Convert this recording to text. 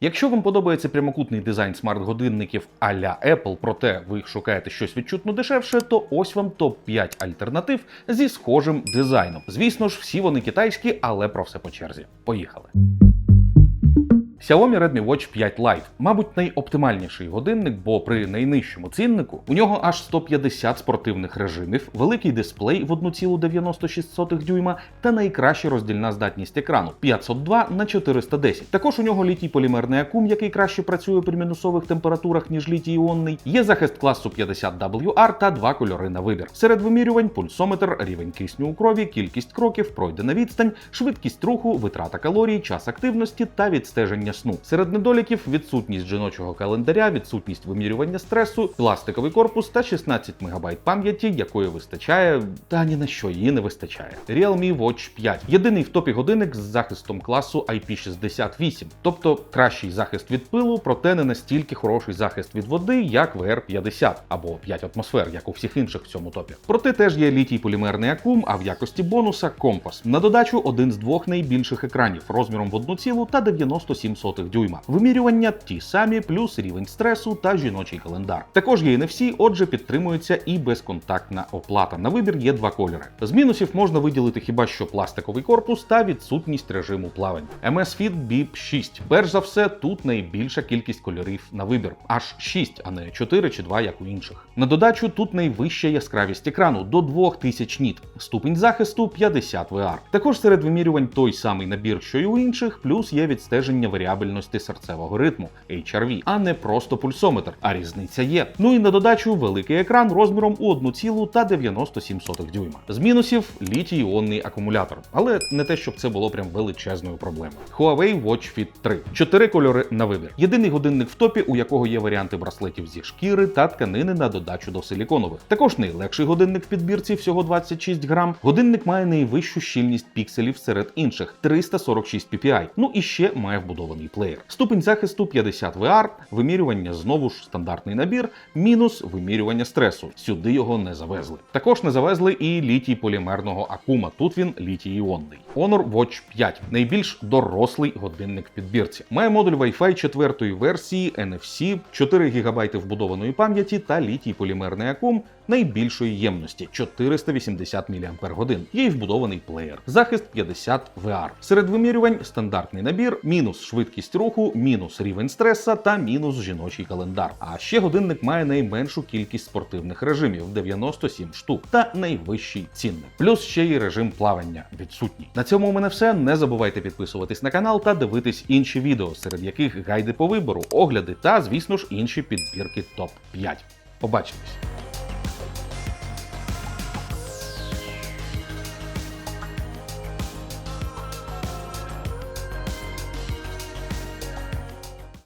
Якщо вам подобається прямокутний дизайн смарт-годинників а-ля Apple, проте ви шукаєте щось відчутно дешевше, то ось вам топ-5 альтернатив зі схожим дизайном. Звісно ж, всі вони китайські, але про все по черзі. Поїхали. Xiaomi Redmi Watch 5 Lite, мабуть, найоптимальніший годинник, бо при найнижчому ціннику у нього аж 150 спортивних режимів, великий дисплей в 1,96 дюйма та найкраща роздільна здатність екрану 502 на 410. Також у нього літій полімерний акум, який краще працює при мінусових температурах, ніж літій іонний. Є захист класу 50 WR та два кольори на вибір. Серед вимірювань пульсометр, рівень кисню у крові, кількість кроків, пройдена відстань, швидкість руху, витрата калорій, час активності та відстеження сну. Серед недоліків відсутність жіночого календаря, відсутність вимірювання стресу, пластиковий корпус та 16 МБ пам'яті, якої вистачає, та ні на що її не вистачає. Realme Watch 5 єдиний в топі годинник з захистом класу IP68, тобто кращий захист від пилу, проте не настільки хороший захист від води, як VR50 або 5 атмосфер, як у всіх інших в цьому топі. Проте теж є літій полімерний акум, а в якості бонуса компас. На додачу один з двох найбільших екранів розміром в 1,97 дюйма. Вимірювання ті самі, плюс рівень стресу та жіночий календар. Також є NFC, отже, підтримується і безконтактна оплата. На вибір є два кольори. З мінусів можна виділити хіба що пластиковий корпус та відсутність режиму плавання. MS Fit Bip 6. Перш за все, тут найбільша кількість кольорів на вибір. Аж 6, а не 4 чи 2, як у інших. На додачу тут найвища яскравість екрану до 2000 ніт. Ступінь захисту 50 VR. Також серед вимірювань той самий набір, що й у інших, плюс є відстеження варіабельності серцевого ритму HRV, а не просто пульсометр. А різниця є. Ну і на додачу великий екран розміром у 1,97 дюйма. З мінусів літій іонний акумулятор, але не те, щоб це було прям величезною проблемою. Huawei Watch Fit 3. Чотири кольори на вибір. Єдиний годинник в топі, у якого є варіанти браслетів зі шкіри та тканини на додачу до силіконових. Також найлегший годинник в підбірці, всього 26 грам. Годинник має найвищу щільність пікселів серед інших 346 ppi. Ну і ще має вбудований плеєр. Ступень захисту 50 VR, вимірювання знову ж стандартний набір, мінус вимірювання стресу. Сюди його не завезли. Також не завезли і літій полімерного акума. Тут він літій іонний. Honor Watch 5 найбільш дорослий годинник в підбірці. Має модуль Wi-Fi 4 версії NFC, 4 ГБ вбудованої пам'яті та літій полімерний акум найбільшої ємності 480 мАч. Є й вбудований плеєр. Захист 50 VR. Серед вимірювань стандартний набір, мінус швидкість руху, мінус рівень стреса та мінус жіночий календар. А ще годинник має найменшу кількість спортивних режимів 97 штук та найвищий цінник. Плюс ще й режим плавання відсутній. На цьому у мене все. Не забувайте підписуватись на канал та дивитись інші відео, серед яких гайди по вибору, огляди та, звісно ж, інші підбірки топ 5. Побачимось!